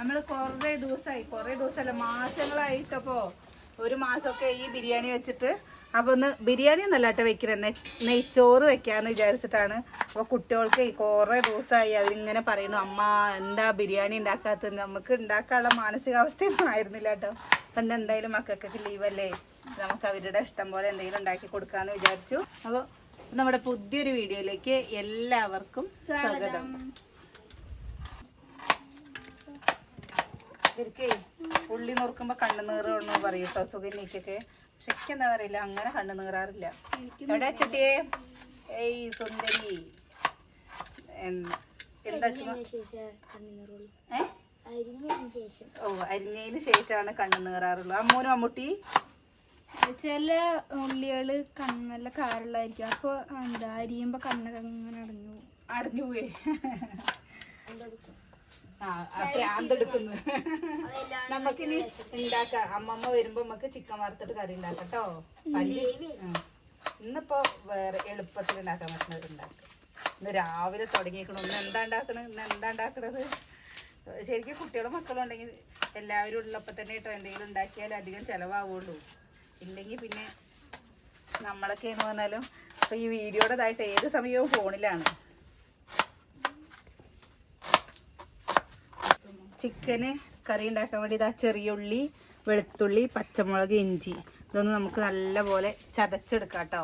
നമ്മൾ കുറേ ദിവസമായി കുറേ ദിവസമല്ല മാസങ്ങളായിട്ടപ്പോൾ ഒരു മാസമൊക്കെ ഈ ബിരിയാണി വെച്ചിട്ട് അപ്പോൾ ഒന്ന് ബിരിയാണി ഒന്നല്ല കേട്ടോ വെക്കണേ. നെയ്ച്ചോറ് വെക്കാമെന്ന് വിചാരിച്ചിട്ടാണ്. അപ്പോൾ കുട്ടികൾക്ക് കുറേ ദിവസമായി അവരിങ്ങനെ പറയുന്നു അമ്മ എന്താ ബിരിയാണി ഉണ്ടാക്കാത്തത്? നമുക്ക് ഉണ്ടാക്കാനുള്ള മാനസികാവസ്ഥയൊന്നും ആയിരുന്നില്ല കേട്ടോ. അപ്പം എന്തായാലും മക്കൾക്കൊക്കെ ലീവല്ലേ നമുക്ക് അവരുടെ ഇഷ്ടം പോലെ എന്തെങ്കിലും ഉണ്ടാക്കി കൊടുക്കാമെന്ന് വിചാരിച്ചു. അപ്പോൾ നമ്മുടെ പുതിയൊരു വീഡിയോയിലേക്ക് എല്ലാവർക്കും സ്വാഗതം. ഇവർക്ക് ഉള്ളി നോർക്കുമ്പോ കണ്ണു നീറണമെന്ന് പറയും കേട്ടോ സുഗന്യക്കൊക്കെ പക്ഷെ എനിക്ക് എന്താ പറയില്ല അങ്ങനെ കണ്ണു നീറാറില്ല എവിടെ അച്ചട്ടിയെ ഏയ് സുന്ദരി. എന്താ ഓ അരിഞ്ഞതിന് ശേഷമാണ് കണ്ണു നീറാറുള്ളൂ അമ്മൂനും അമ്മൂട്ടി? ചില ഉള്ളികൾ കണ്ണല്ല കാറുള്ളായിരിക്കും അപ്പൊ എന്താ അരിയുമ്പോ കണ്ണൊക്കെ അങ്ങനെ അടഞ്ഞു അടഞ്ഞു പോയി പ്രാന്തെടുക്കുന്നു. നമുക്കിനി ഉണ്ടാക്കാം. അമ്മമ്മ വരുമ്പോ നമുക്ക് ചിക്കൻ വറുത്തിട്ട് കറി ഉണ്ടാക്കാം കേട്ടോ. പല്ലി. ഇന്നിപ്പോ വേറെ എളുപ്പത്തിൽ ഉണ്ടാക്കാൻ പറ്റുന്നത് ഉണ്ടാക്കാം. ഇന്ന് രാവിലെ തുടങ്ങിയേക്കണം. ഇന്ന് എന്താ ഉണ്ടാക്കണത് ഇന്ന് എന്താ ഉണ്ടാക്കണത്? ശരിക്കും കുട്ടികളും മക്കളും ഉണ്ടെങ്കിൽ എല്ലാവരും ഉള്ളപ്പോൾ തന്നെ കേട്ടോ എന്തെങ്കിലും ഉണ്ടാക്കിയാൽ അധികം ചിലവാകുള്ളൂ ഇല്ലെങ്കിൽ പിന്നെ നമ്മളൊക്കെ എന്ന് പറഞ്ഞാലും ഇപ്പൊ ഈ വീഡിയോടേതായിട്ട് ഏത് സമയവും ഫോണിലാണ്. ചിക്കന് കറി ഉണ്ടാക്കാൻ വേണ്ടി ഇതാ ചെറിയ ഉള്ളി വെളുത്തുള്ളി പച്ചമുളക് ഇഞ്ചി. ഇതൊന്ന് നമുക്ക് നല്ലപോലെ ചതച്ചെടുക്കാം കേട്ടോ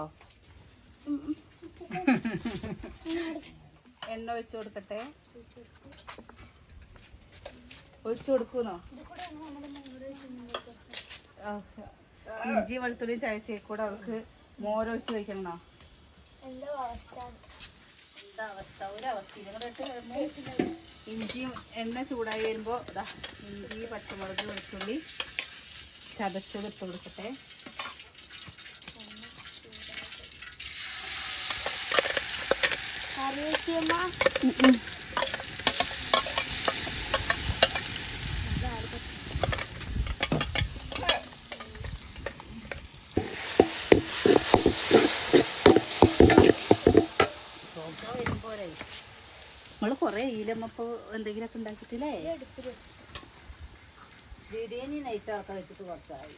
എണ്ണ ഒഴിച്ചു കൊടുക്കട്ടെ? ഒഴിച്ചു കൊടുക്കുന്നോ ഇഞ്ചി വെളുത്തുള്ളി ചതച്ചേ കൂടെ അവൾക്ക് മോരൊഴിച്ച് കഴിക്കണോ എന്താ അവസ്ഥ? ഒരവസ്ഥ. ഇഞ്ചിയും എണ്ണ ചൂടായി വരുമ്പോൾ ഇതാ ഇഞ്ചി പച്ചമുളക് വെളുത്തുള്ളി ചതച്ചത് ഇട്ട് കൊടുക്കട്ടെ. നമ്മൾ കുറേ ഈലമ്മപ്പോ എന്തെങ്കിലുമൊക്കെ ഉണ്ടാക്കിയിട്ടില്ലേ ബിരിയാണി നെയ്ച്ചോറൊക്കെ വെച്ചിട്ട് കുറച്ചായി.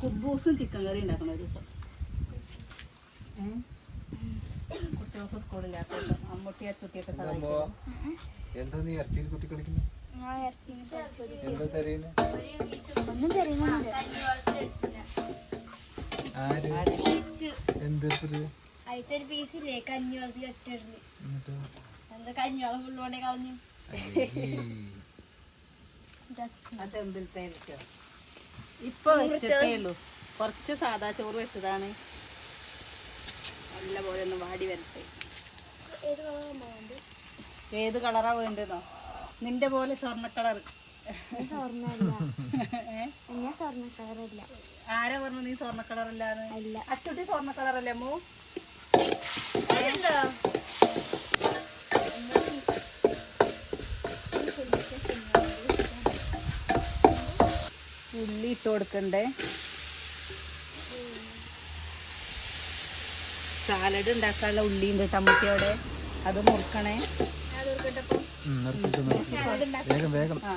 കുബൂസും ചിക്കൻ കറി ഉണ്ടാക്കണം ഒരു ദിവസം? കുട്ടികൾക്ക് സ്കൂളില്ലാത്തല്ലോ അമ്മൂട്ടി അച്ചുട്ടിയൊക്കെ സഹായിക്കും. എന്താ നീ ഇറച്ചിയിൽ കുത്തി കളിക്കുന്നു? എന്താ തരീന്ന്? ഒന്നും തരുന്നില്ല പീസില്ലേ? കഞ്ഞിവെള്ളം ഫുള്ളോടെ കളഞ്ഞു. ഇപ്പൊ വെച്ചിട്ടേ ഉള്ളൂ കുറച്ച് സാദാ ചോറ് വെച്ചതാണ്. നല്ല പോലെ ഒന്ന് വാടി വരട്ടെ. ഏത് കളറാ വേണ്ടതോ നിന്റെ പോലെ സ്വർണ കളർ കളറില്ല. ആരാ പറഞ്ഞു നീ സ്വർണ അല്ല. അച്ചുട്ടി സ്വർണ കളർ അല്ലേ അമ്മു ഉള്ളി ഇട്ട് കൊടുക്കണ്ടേ? സാലഡ് ഉണ്ടാക്കാനുള്ള ഉള്ളി ഉണ്ട് ടമ്മട്ടിയോടെ അത് മുറുക്കണേ.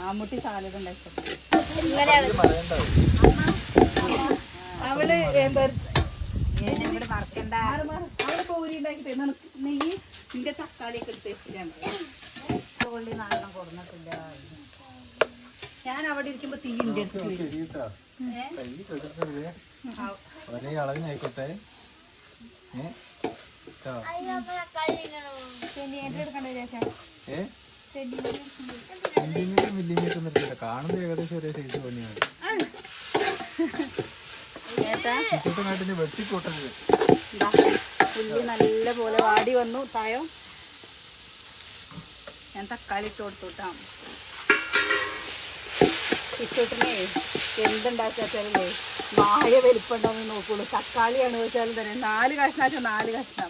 അമ്മൂട്ടി സാലഡ് ഉണ്ടാക്കും. അവൾ എന്താ? ഇവിടെ മറക്കണ്ട പൂരി നെയ്യ് നിന്റെ തക്കാളിയൊക്കെ എടുത്ത് വെച്ചിട്ടുണ്ട് ഉള്ളി നാളെ കൊടുന്നിട്ടില്ല. ഞാൻ അവിടെ ഇരിക്കുമ്പോ തീ ഒരേ അളവിനായിക്കോട്ടെ മില്ലിമീറ്റർ നിർത്തില്ല കാണുന്നത് ഏകദേശം ഒരേ സൈസ് പണിയാണ് വെട്ടിക്കൂട്ടരുത്. ഉള്ളി നല്ല പോലെ വാടി വന്നു തായോ. ഞാൻ തക്കാളി ഇട്ട് കൊടുത്തു കേട്ടോ. ഇഷ്ടത്തിനെ എന്തുണ്ടാക്കാച്ചാലേ നായ വലിപ്പുണ്ടാവും നോക്കുള്ളൂ. തക്കാളിയാണ് വെച്ചാലും തന്നെ നാല് കഷ്ണം നാല് കഷ്ണം.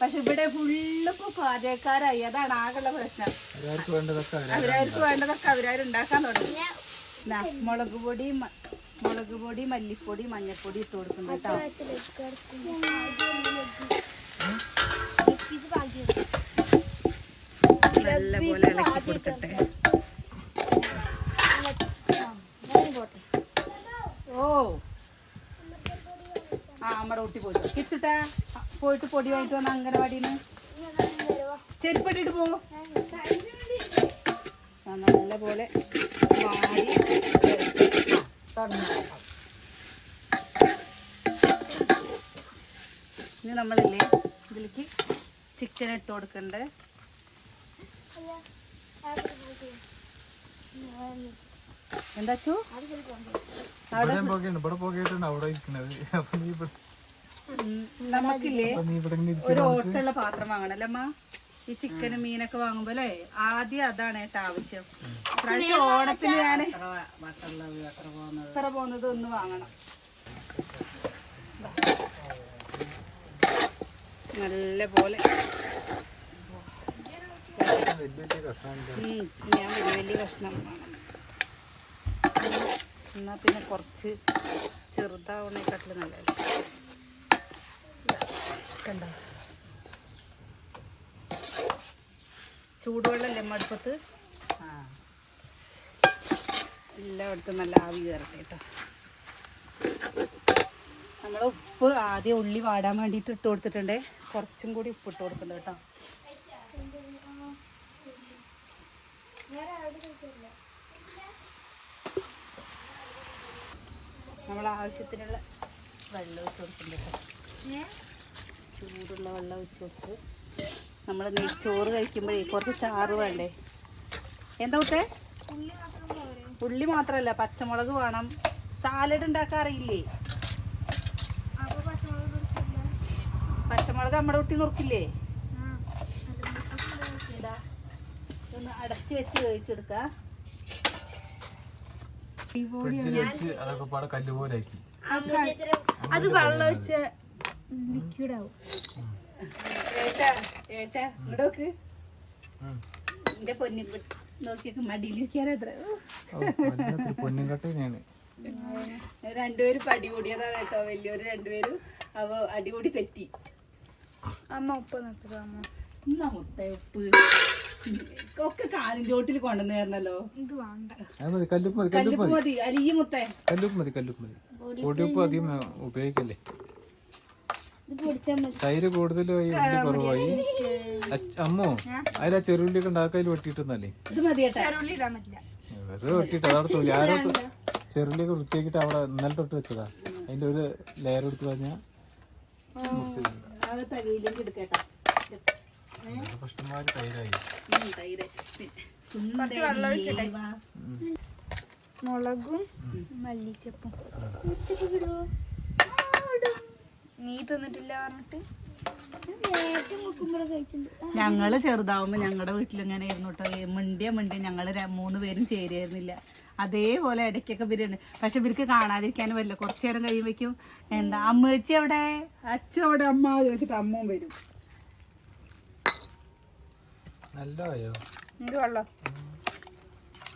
പക്ഷെ ഇവിടെ ഫുള്ള് ഇപ്പൊ പാചകക്കാരായി. അതാണ് ആകെയുള്ള പ്രശ്നം. അവരവർക്ക് വേണ്ടതൊക്കെ അവരാരുണ്ടാക്കാൻ അവരവരുണ്ടാക്കാൻ തുടങ്ങി മുളക് പൊടി മുളക് പൊടി മല്ലിപ്പൊടി മഞ്ഞൾപ്പൊടി ഇട്ട് കൊടുക്കുന്നു കേട്ടോ. നല്ല പോലെ ഇളക്കി കൊടുക്കട്ടെ. കുട്ടി പോയിട്ട്. കിച്ചിട്ടാ? പോയിട്ട് പൊടി വാങ്ങിട്ട് വന്ന അംഗനവാടിയിൽ ചെരുപ്പിട്ടിട്ട് പോകും നല്ല പോലെ തുടങ്ങി ഇനി നമ്മളില്ലേ ഇതിലേക്ക് ചിക്കൻ ഇട്ട് കൊടുക്കണ്ടേ. എന്താ അവിടെ പോകേണ്ട ഇവിടെ പോകേട്ടുണ്ട് അവിടെ ഇരിക്കണത്. അപ്പൊ നീ നമുക്കില്ലേ ഒരു ഓട്ടുള്ള പാത്രം വാങ്ങണല്ലേ അമ്മ? ഈ ചിക്കനും മീനൊക്കെ വാങ്ങുമ്പോ അല്ലേ? ആദ്യം അതാണ് ഏട്ടാ ആവശ്യം. പ്രാവശ്യം ഓണത്തിന് ഞാൻ എത്ര പോകുന്നത്? ഒന്ന് വാങ്ങണം. നല്ല പോലെ ഞാൻ വലിയ വലിയ കഷ്ണം എന്നാ പിന്നെ കുറച്ച് ചെറുതാവണേക്കാട്ടിൽ നല്ലതല്ലേ? കണ്ടോ? ചൂടുവെള്ളമല്ലേ മടുപ്പത്ത് ആ. എല്ലായിടത്തും നല്ല ആവി കയറട്ടെ കേട്ടോ. നമ്മൾ ഉപ്പ് ആദ്യം ഉള്ളി വാടാൻ വേണ്ടിയിട്ട് ഇട്ട് കൊടുത്തിട്ടുണ്ടേ. കുറച്ചും കൂടി ഉപ്പ് ഇട്ട് കൊടുക്കുന്നുണ്ട് കേട്ടോ. നമ്മൾ ആവശ്യത്തിനുള്ള വെള്ളം ഇട്ട് കൊടുക്കുന്നുണ്ട് കേട്ടോ. ചൂടുള്ള വെള്ളം ഒഴിച്ച് കൊടുത്ത് നമ്മൾ ചോറ് കഴിക്കുമ്പോഴേ കുറച്ച് ചാറ് വേണ്ടേ? എന്താ കുട്ടേ? ഉള്ളി മാത്രമല്ല പച്ചമുളക് വേണം. സാലഡ് ഉണ്ടാക്കാറില്ലേ പച്ചമുളക് നമ്മുടെ കുട്ടി നുറുക്കില്ലേ? ഒന്ന് അടച്ച് വെച്ച് വേവിച്ചെടുക്ക. അത് വെള്ളം ഒഴിച്ച ലിക്വിഡ് ആവും. എന്റെ പൊന്നി പൊന്നും രണ്ടുപേരും ഇപ്പൊ അടികൂടിയതാണ് കേട്ടോ വലിയൊരു രണ്ടുപേരും. അപ്പൊ അടികൂടി തെറ്റി. അമ്മ ഉപ്പ് അമ്മ? എന്നാ മുത്തേ ഉപ്പ്. ഒക്കെ കാലും ചോട്ടിൽ കൊണ്ടുവന്ന് തരണല്ലോ. ഇത് വേണ്ട. അത് മതി കല്ലുപ്പ് മതി അലിയ മുത്തേ. കല്ലുപ്പ് മതി കല്ലുപ്പ് മതി. പൊടിയുപ്പ് അധികം ഉപയോഗിക്കല്ലേ? തൈര് കൂടുതലായി ഉള്ളി കുറവായി. അമ്മോ അതിലാ ചെറുള്ളിയൊക്കെ ഉണ്ടാക്കാൻ വെട്ടിയിട്ടെന്നല്ലേ? ഇത് മതി കേട്ടാ ചെറുള്ളി ഇടാൻ വെറുതെ വെട്ടിട്ട് അതവിടെ തോന്നി ആരോ ചെറുള്ളിയൊക്കെ വൃത്തിയാക്കിട്ട് അവിടെ ഇന്നലെ തൊട്ട് വെച്ചതാ. അതിന്റെ ഒരു ലെയർ എടുത്ത് പറഞ്ഞാൽ തൈരായി. മുളകും മല്ലിച്ചപ്പും. നീ തിന്നിട്ടില്ല പറഞ്ഞിട്ട്? ഞങ്ങൾ ചെറുതാവുമ്പോ ഞങ്ങളുടെ വീട്ടിൽ ഇങ്ങനെ ആയിരുന്നു കേട്ടോ മിണ്ടിയ മിണ്ടിയ ഞങ്ങൾ മൂന്ന് പേരും ചേരുന്നില്ല അതേപോലെ ഇടയ്ക്കൊക്കെ ബിരിയാണി. പക്ഷെ ഇവർക്ക് കാണാതിരിക്കാനും പറ്റില്ല. കുറച്ചു നേരം കഴിയുമ്പോഴേക്കും എന്താ അമ്മച്ചി അവിടെ അച്ഛൻ അവിടെ അമ്മ ചോദിച്ചിട്ട് അമ്മവും വരും. ഇത് വെള്ളം.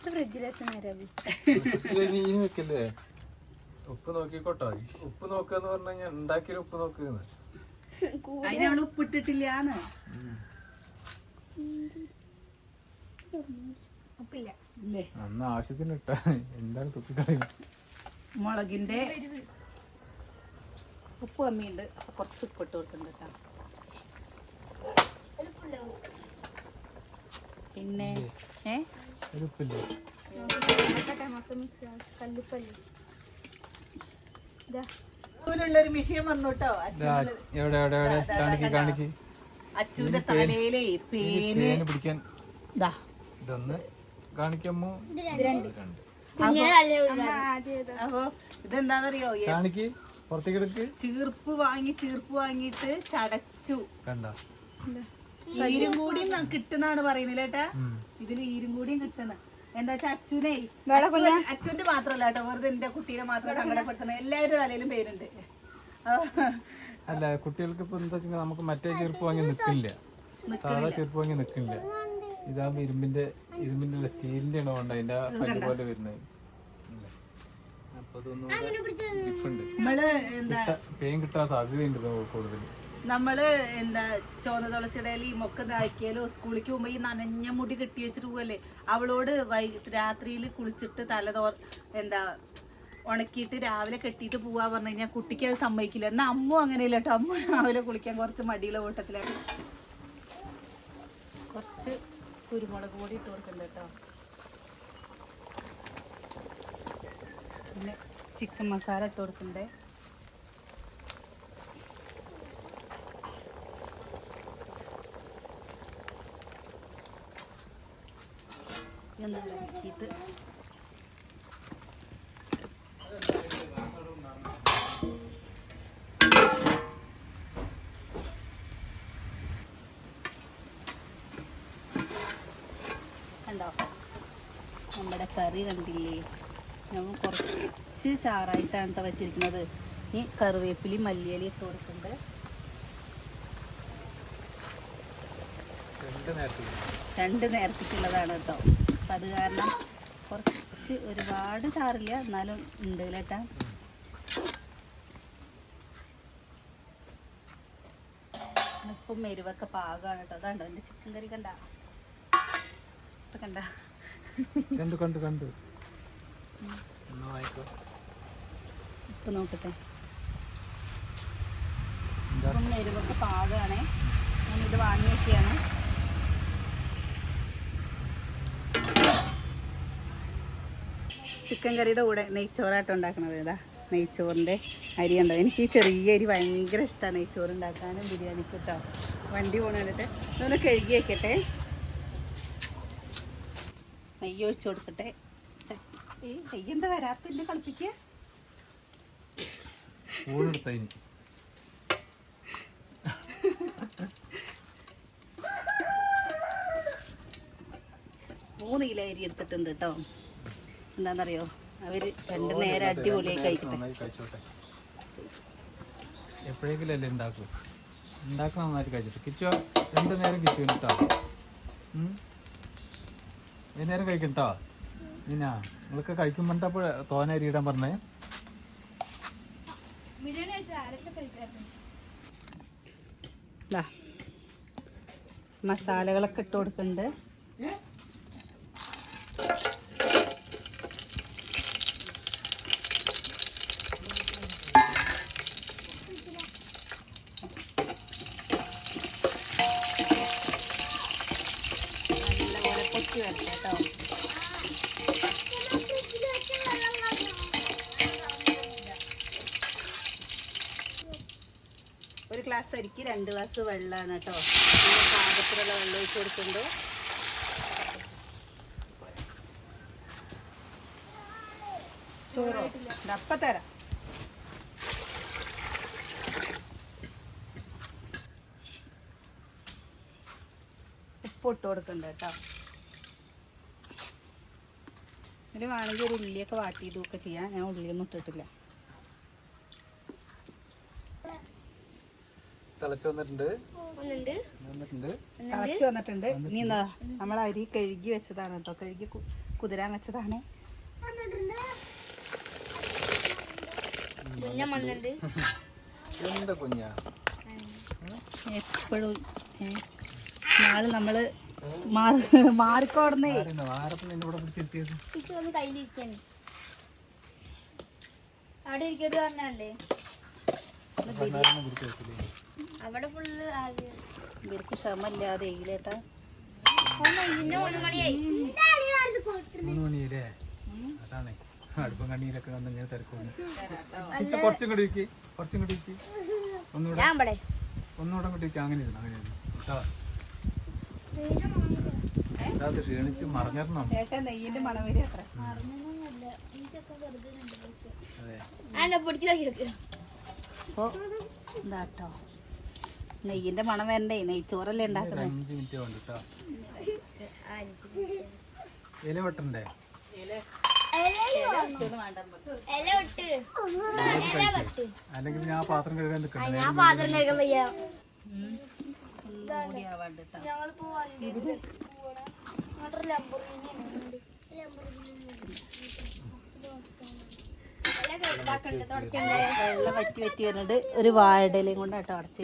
ഫ്രിഡ്ജിൽ വെച്ച നേരം ഇനി ഇനി വെക്കല്ലേ ഉപ്പ് നോക്കിക്കോട്ടോ. ഉപ്പ് നോക്കാന്ന് പറഞ്ഞു കഴിഞ്ഞാൽ ഉണ്ടാക്കിയ ഉപ്പ് നോക്കുന്ന അതിന് അവൾ ഉപ്പിട്ടിട്ടില്ലാന്ന് ഉപ്പില്ല. ഇല്ലേ? അന്ന് ആവശ്യത്തിന് ഇട്ട. എന്താണ് തുപ്പിക്കളയും മുളകിന്റെ ഉപ്പ് കമ്മിയുണ്ട്. അപ്പൊ കുറച്ച് ഉപ്പിട്ട് കൊടുക്കുന്നുണ്ട് കേട്ടോ. പിന്നെ ഏ? ഉപ്പില്ലേ? കല്ലുപ്പല്ലേ. ഒരു മിഷീൻ വന്നു കേട്ടോ ഇതാ, എവിടെ എവിടെ? എവിടെ കാണിക്ക് കാണിക്ക്. അച്ഛന്റെ തലയിലേ പേന് തേന് പിടിക്കാൻ ഇതാ ഇതൊന്ന് കാണിക്കമ്മോ. അപ്പൊ കാണിക്ക് പുറത്തേക്ക് എടുക്ക്. ചീർപ്പ് വാങ്ങി ചീർപ്പ് വാങ്ങിട്ട് ചടച്ചു. കണ്ടോ. ഈരും കൂടി കിട്ടുന്നാണ് പറയുന്നില്ല ഏട്ടാ ഇതിൽ ഈരും കൂടിയും കിട്ടുന്ന. എന്താ വെച്ചാ അച്ഛനെ? അച്ഛന്റെ മാത്രല്ല കേട്ടോ വെറുതെ എന്റെ കുട്ടീനെ മാത്രം സങ്കടപ്പെടുത്തുന്നത്. എല്ലാവരുടെ തലയിലും പേരുണ്ട്. അല്ല കുട്ടികൾക്ക് ഇപ്പൊ എന്താ വെച്ചാൽ നമുക്ക് മറ്റേ ചെരുപ്പ് വാങ്ങി നിൽക്കില്ല. സാധാ ചെരുപ്പ് വാങ്ങി നിൽക്കില്ല. ഇതാകുമ്പോ ഇരുമ്പിന്റെ ഇരുമ്പിന്റെ സ്റ്റീലിന്റെ ആണ് വേണ്ട അതിന്റെ പല്ല് പോലെ വരുന്നത്? അപ്പൊ അതൊന്നും എന്താ പെയിൻ കിട്ടാൻ സാധ്യതയുണ്ട് കൂടുതൽ നമ്മൾ എന്താ ചോന്ന തുളസിയുടെ ഈ മൊക്ക ഇതാക്കിയാലോ സ്കൂളിലേക്ക് പോകുമ്പോ ഈ നനഞ്ഞ മുടി കെട്ടി വെച്ചിട്ട് പോകല്ലേ അവളോട് വൈ രാത്രിയിൽ കുളിച്ചിട്ട് തല എന്താ ഉണക്കിയിട്ട് രാവിലെ കെട്ടിയിട്ട് പോവാ പറഞ്ഞു കഴിഞ്ഞാൽ കുട്ടിക്ക് അത് സമ്മതിക്കില്ല. എന്നാ അമ്മ അങ്ങനെയില്ല കേട്ടോ അമ്മ രാവിലെ കുളിക്കാൻ കുറച്ച് മടിയുള്ള ഓട്ടത്തിലാണ് കുറച്ച് കുരുമുളക് പൊടി ഇട്ട് കൊടുക്കണ്ട കേട്ടോ. പിന്നെ ചിക്കൻ മസാല ഇട്ട് കൊടുക്കണ്ടേ? ഒന്ന് ഇളക്കിയിട്ട് കണ്ടോ? നമ്മുടെ കറി കണ്ടില്ലേ? നമ്മൾ കുറച്ച് ചാറായിട്ടാണ് കേട്ടോ വെച്ചിരിക്കുന്നത്. ഈ കറിവേപ്പിലി മല്ലിയലി ഇട്ട് കൊടുക്കുന്നുണ്ട് രണ്ട് നേരത്തേക്കുള്ളതാണ് കേട്ടോ. അപ്പം അത് കാരണം കുറച്ച് ഒരുപാട് ചാറില്ല എന്നാലും ഉണ്ട് കേട്ടാ ഉപ്പും എരിവൊക്കെ പാകമാണ് കേട്ടോ അതാണ്ടോ എന്റെ ചിക്കൻ കറി കണ്ട? കണ്ട? കണ്ടു കണ്ടു കണ്ടു. ഉപ്പ് നോക്കട്ടെ. ഉപ്പും എരിവൊക്കെ പാകമാണേ ഞാനിത് വാങ്ങി വെക്കുകയാണ് ചിക്കൻ കറിയുടെ കൂടെ നെയ്ച്ചോറായിട്ട് ഉണ്ടാക്കണത്. ഇതാ നെയ്ച്ചോറിന്റെ അരി ഉണ്ടോ എനിക്ക് ഈ ചെറിയ അരി ഭയങ്കര ഇഷ്ടമാണ് നെയ്ച്ചോറ് ഉണ്ടാക്കാനും ബിരിയാണിക്ക് കേട്ടോ വണ്ടി പോണ കണ്ടിട്ട് ഇതൊന്ന് കഴുകി വയ്ക്കട്ടെ നെയ്യ് ഒഴിച്ചു കൊടുക്കട്ടെ. ഈ നെയ്യ് എന്താ വരാത്തില്ല കളിപ്പിക്കുക മൂന്ന് കിലോ അരി എടുത്തിട്ടുണ്ട് കേട്ടോ എന്താണെന്നറിയോ? അവർ രണ്ട് നേരം അടിപൊളിയായി കഴിക്കട്ടെ. എപ്പോഴെങ്കിലും അല്ലേ ഉണ്ടാക്കൂ? ഉണ്ടാക്കണം നന്നായിട്ട് കഴിച്ചിട്ട്. കിച്ചോ രണ്ട് നേരം കിച്ചു കേട്ടോ വൈകുന്നേരം കഴിക്കട്ടോ നീനാ നിങ്ങളൊക്കെ കഴിക്കുമ്പോഴപ്പോൾ തോന അരി ഇടാൻ പറഞ്ഞേ മസാലകളൊക്കെ ഇട്ട് കൊടുക്കുന്നുണ്ട്. നല്ലപോലെ പൊട്ടി കേട്ടോ ഒരു ഗ്ലാസ് അരിക്ക് രണ്ട് ഗ്ലാസ് വെള്ളമാണ് കേട്ടോ. പാകത്തിലുള്ള വെള്ളം ഒഴിച്ച് കൊടുക്കുന്നുണ്ട്. ചോറോ? തരാം. ഉപ്പ് ഇട്ട് കൊടുക്കണ്ട കേട്ടോ ഇതിൽ വേണമെങ്കിൽ ഒരു ഉള്ളിയൊക്കെ വാട്ടിയിട്ടൊക്കെ ചെയ്യാം ഞാൻ ഉള്ളിയൊന്നും ഇട്ടിട്ടില്ല. തിളച്ച് വന്നിട്ടുണ്ട്. ഇനി എന്താ? നമ്മൾ അരി കഴുകി വെച്ചതാണ് കേട്ടോ. കഴുകി കുതിരാൻ വെച്ചതാണ്. എപ്പോഴും നാളെ നമ്മൾ മാറിക്കോടുന്നേ. അവിടെ ഇരിക്കട്ട് പറഞ്ഞല്ലേ അവിടെ ഫുള്ള് ഇവർക്ക് ക്ഷമല്ലാതെ അതാണ്. അടുപ്പം കണ്ണീരൊക്കെ വന്ന് ഇങ്ങനെ തിരക്കുന്നു കിച്ച കുറച്ചും കൂടി ഇരിക്കി. കുറച്ചും കൂടി ഇരിക്കി. ഒന്നുകൂടെ ഒന്നുകൂടെ കൂടി അങ്ങനെ ഇരുന്നു അങ്ങനെ ഇരുന്നു. കേട്ടോ ക്ഷീണിച്ച് മറിഞ്ഞിരണം ഏട്ടാ നെയ്യിന്റെ മണം അത്ര. അപ്പൊ എന്താട്ടോ നെയ്യിന്റെ മണം വരണ്ടേ? നെയ്ച്ചോറല്ലേ ഉണ്ടാക്കുന്നത് അഞ്ച് മിനിറ്റ് ഇല വെട്ടണ്ടേ? ഇല വിട്ട്. ഇല വിട്ട് അല്ലെങ്കിൽ ഞാൻ പാത്രം കഴുകാൻ നിൽക്കണ്ടേ ഞാൻ പാത്രം കഴുകാൻ വയ്യ. വെള്ളം വറ്റി വറ്റി വരുന്നുണ്ട് ഒരു വാഴയിലയും കൊണ്ട് കേട്ടോ അടച്ച്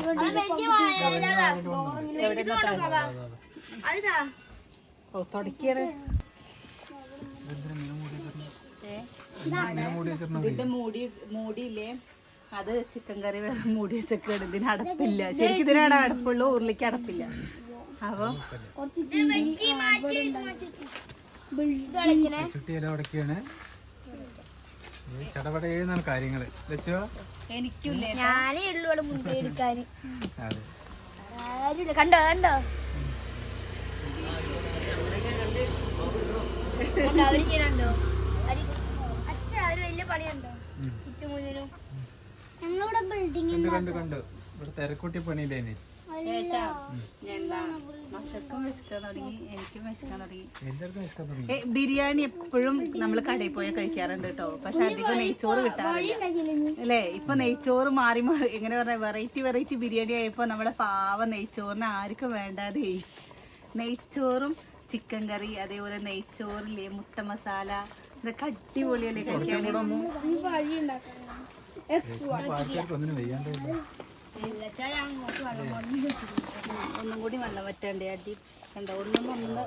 ഓ തുടക്കിയാണ്. ഇതിന്റെ മൂടി മൂടിയില്ലേ? അത് ചിക്കൻ കറി വേറെ മൂടി വെച്ചൊക്കെയാണ് ഇതിന് അടപ്പില്ല. ശരിക്കും ഇതിനാണ് അടപ്പുള്ളൂ ഉരുളിക്ക് അടപ്പില്ല. അപ്പൊ കാര്യങ്ങൾ. ലച്ചോ? എനിക്കില്ലേ? ഞാനേ ഉള്ളു ഇവിടെ മുൻകൈ എടുക്കാൻ. കണ്ടോ കണ്ടോ? അവർ ചെയ്യണുണ്ടോ? അച്ഛ അവർ വലിയ പണിയുണ്ടോ? ഉച്ചമൂന്നിനും ഞങ്ങളിവിടെ ബിൽഡിംഗ് കണ്ടു കണ്ട് കണ്ട്. ഇവിടെ തിരക്കൂട്ടി പണിയില്ലേനി. ഏട്ടാ എന്താ? മക്കൾക്കും വിശക്കാൻ തുടങ്ങി എനിക്കും വിശക്കാൻ തുടങ്ങി. എല്ലാവർക്കും ഇഷ്ടം തുടങ്ങി. ഏ, ബിരിയാണി എപ്പോഴും നമ്മൾ കടയിൽ പോയി കഴിക്കാറുണ്ട് കേട്ടോ. പക്ഷെ അധികം നെയ്ച്ചോറ് കിട്ടാറില്ല. അല്ലേ? ഇപ്പൊ നെയ്ച്ചോറ് മാറി മാറി എങ്ങനെ പറഞ്ഞ വെറൈറ്റി വെറൈറ്റി ബിരിയാണി ആയപ്പോ നമ്മളെ പാവ നെയ്ച്ചോറിന് ആർക്കും വേണ്ടാതെ നെയ്ച്ചോറും ചിക്കൻ കറി അതേപോലെ നെയ്ച്ചോറില്ലേ മുട്ട മസാല ഇതൊക്കെ അടിപൊളിയല്ലേ കഴിക്കാൻ ഒന്നും കൂടി വെള്ളം വറ്റാണ്ടേ അടി. കണ്ടോ? ഒന്നും ഒന്ന്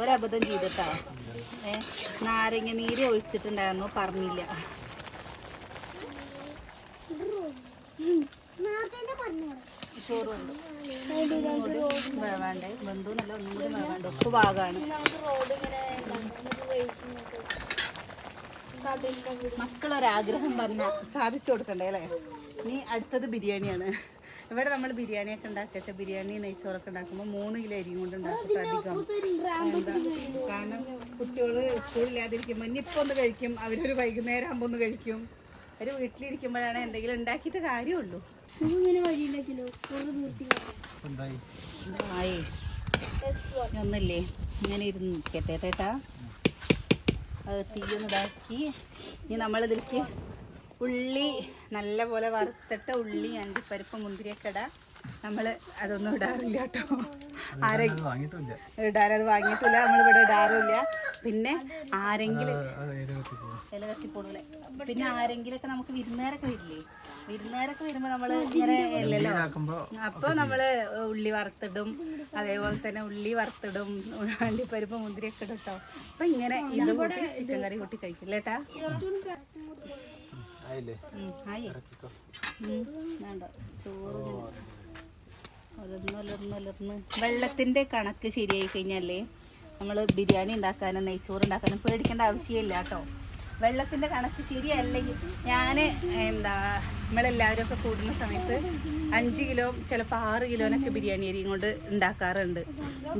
ഒരബദ്ധം ചെയ്തിട്ടാ ഏ നാരങ്ങ നീര് ഒഴിച്ചിട്ടുണ്ടായിരുന്നു പറഞ്ഞില്ല. ചോറ് ഉണ്ട് വേവാണ്ടേ ബന്ധു നല്ല ഒന്നും കൂടി വേണ്ട ഉപ്പ് ഭാഗമാണ് മക്കളൊരാഗ്രഹം പറഞ്ഞ സാധിച്ചു കൊടുക്കണ്ടേ അല്ലേ? നീ അടുത്തത് ബിരിയാണിയാണ്. ഇവിടെ നമ്മൾ ബിരിയാണിയൊക്കെ ഉണ്ടാക്കിയ ബിരിയാണി നെയ്ച്ചോറൊക്കെ ഉണ്ടാക്കുമ്പോൾ മൂന്ന് കിലോ അരിയും കൊണ്ട് ഉണ്ടാക്കും അധികം. കാരണം കുട്ടികൾ സ്കൂളില്ലാതിരിക്കുമ്പോൾ ഇനിയിപ്പോൾ ഒന്ന് കഴിക്കും. അവരൊരു വൈകുന്നേരം ആകുമ്പോൾ ഒന്ന് കഴിക്കും. അവർ വീട്ടിലിരിക്കുമ്പോഴാണ് എന്തെങ്കിലും ഉണ്ടാക്കിയിട്ട് കാര്യമുള്ളൂ. ഒന്നില്ലേ ഇങ്ങനെ ഇരുന്ന് നിൽക്കട്ടെ ചേട്ടാ തീയൊന്ന് ഇതാക്കി ഇനി നമ്മളിതിലേക്ക് ഉള്ളി നല്ലപോലെ വറുത്തിട്ട് ഉള്ളി അണ്ടിപ്പരിപ്പ് മുന്തിരിയൊക്കെ ഇടാം. നമ്മൾ അതൊന്നും ഇടാറില്ല കേട്ടോ. ആരെ അത് വാങ്ങിയിട്ടില്ല. നമ്മളിവിടെ ഇടാറില്ല പിന്നെ ആരെങ്കിലും ഇല കത്തിപ്പോണല്ലേ പിന്നെ ആരെങ്കിലൊക്കെ നമുക്ക് വിരുന്നുകാരൊക്കെ വരില്ലേ? വിരുന്നുകാരൊക്കെ വരുമ്പോൾ നമ്മൾ ഇങ്ങനെ ഇല്ലല്ലോ അപ്പോൾ നമ്മൾ ഉള്ളി വറുത്തിടും അതേപോലെ തന്നെ ഉള്ളി വറുത്തിടും അണ്ടിപ്പരിപ്പ് മുന്തിരിയൊക്കെ ഇടും കേട്ടോ അപ്പം ഇങ്ങനെ ഇത് കൂട്ടി ചിക്കൻ കറി കൂട്ടി കഴിക്കും ഏട്ടാ ആയില്ലേ? ആയി. വേണ്ട. ചോറ് വെള്ളത്തിന്റെ കണക്ക് ശരിയായി കഴിഞ്ഞാലേ നമ്മൾ ബിരിയാണി ഉണ്ടാക്കാനും നെയ്ച്ചോറ് ഉണ്ടാക്കാനും പേടിക്കേണ്ട ആവശ്യമില്ല കേട്ടോ. വെള്ളത്തിന്റെ കണക്ക് ശരിയല്ലെങ്കിൽ ഞാൻ എന്താ നമ്മളെല്ലാവരും ഒക്കെ കൂടുന്ന സമയത്ത് അഞ്ച് കിലോ ചിലപ്പോൾ ആറ് കിലോനൊക്കെ ബിരിയാണി അരിയും കൊണ്ട് ഉണ്ടാക്കാറുണ്ട്.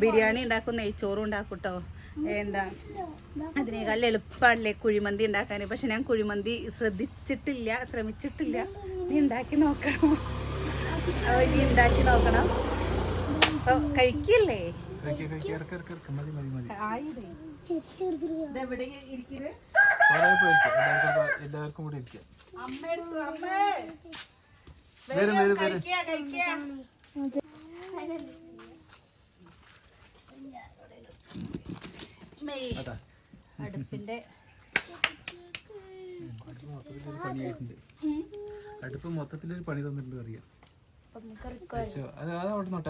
ബിരിയാണി ഉണ്ടാക്കും നെയ്ച്ചോറും ഉണ്ടാക്കും കേട്ടോ എന്താ അതിനേക്കാൾ എളുപ്പമാണല്ലേ കുഴിമന്തി ഉണ്ടാക്കാൻ പക്ഷെ ഞാൻ കുഴിമന്തി ശ്രദ്ധിച്ചിട്ടില്ല ശ്രമിച്ചിട്ടില്ല. നീ ഉണ്ടാക്കി നോക്കണം. ഇനി ഉണ്ടാക്കി നോക്കണം. കഴിക്കില്ലേ? എല്ലാവർക്കും കൂടി ഇരിക്കാം. അടുപ്പിന്റെ അടുപ്പ് മൊത്തത്തിലൊരു പണി തന്നിട്ടുണ്ട് അറിയാം.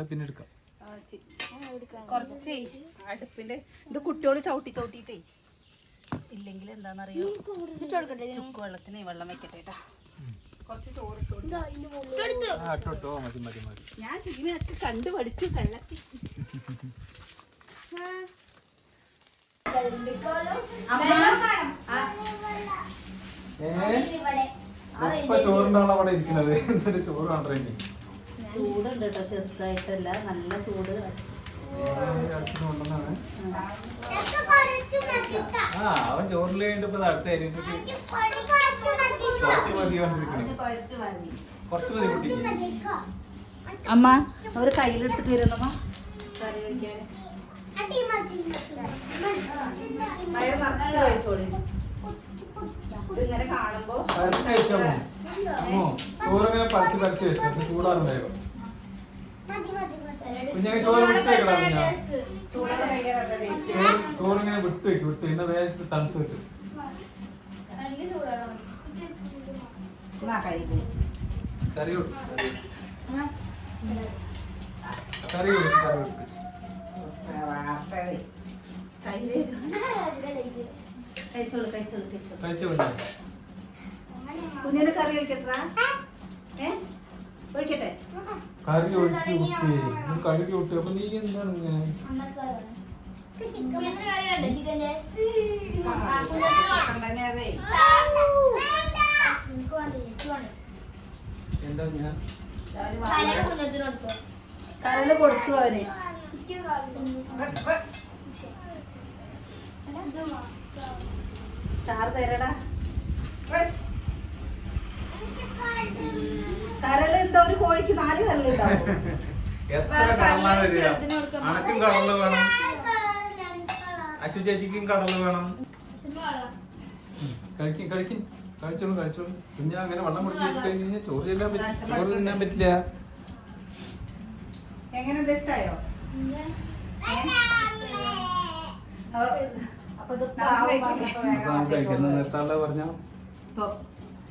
പിന്നെ എടുക്കാം. ആ, ചി- കുറച്ചേ അടുപ്പിന്റെ ഇത് കുട്ടിയോട് ചവിട്ടി ചവിട്ടിട്ടേ ഇല്ലെങ്കിൽ എന്താണെന്നറിയോ? ചുക്ക് വെള്ളത്തിനെ വെള്ളം വെക്കട്ടെ കേട്ടാ ഞാൻ കണ്ടു പഠിച്ചു കള്ളത്തി. ഇപ്പൊ ചോറുണ്ടാണ് അവിടെ ഇരിക്കണത്? എന്നിട്ട് ചോറ് കണ്ടേ ചൂടുണ്ട് കേട്ടോ ചെറുതായിട്ടല്ല. നല്ല ചൂട്. അവൻ ചോറിൽ കഴിഞ്ഞിട്ട് അടുത്ത അരിഞ്ഞിട്ട് കുറച്ച് മതി അമ്മ അവർ കയ്യിലെടുത്തിട്ട് വരുന്നമ്മ കറി കഴിക്കാൻ വയറ് നിറച്ച് കഴിച്ചോളി. കാണുമ്പോ ചോറിങ്ങനെ പരത്തി പരത്തി വെച്ചോ. ചൂടാറുണ്ടായോ. കുഞ്ഞങ്ങനെ ചോറ് വിട്ട് വെക്കടാ കുഞ്ഞാ. ചോറിങ്ങനെ വിട്ട് വെക്കും വിട്ട് പിന്നെ വേഗം തണുത്ത് വെച്ചു കറി കൊടുക്കും കറി കൊടുക്കും. കറി കൊടുക്കും കഴിച്ചോളൂ കഴിച്ചോളൂ കഴിച്ചോളൂ. കഴിച്ചു കൊണ്ടു കുഞ്ഞിന് കറി ഒഴിക്കട്ടാ ഏ? ഒഴിക്കട്ടെ. കറി ഒഴിച്ച് നീ കഴുകി വിട്ടു അപ്പൊ നീ എന്താണ് ഇങ്ങനെ? എന്താ ഞാൻ കുഞ്ഞത്തിന് കൊടുത്തോ അവന്. ചാറ് തരടാ. കരൾ എന്താ ഒരു കോഴിക്ക് നാല് കരളുണ്ടാവും. എത്ര കടലാണ് വരിക? അണക്കും കടൽ വേണം. അച്ചു ചേച്ചിക്കും കടൽ വേണം. കഴിക്കും കഴിക്കും. കഴിച്ചോളൂ കഴിച്ചോളൂ. കുഞ്ഞാ അങ്ങനെ വെള്ളം കുടിച്ച് കഴിഞ്ഞ് കഴിഞ്ഞാൽ ചോറ് ചെല്ലാൻ പറ്റില്ല ചോറ് തിന്നാൻ പറ്റില്ല. എങ്ങനെയുണ്ട്? ഇഷ്ടായോ? അപ്പൊ നമുക്ക് കഴിക്കുന്ന നിർത്താനുള്ള പറഞ്ഞോ. ഇപ്പൊ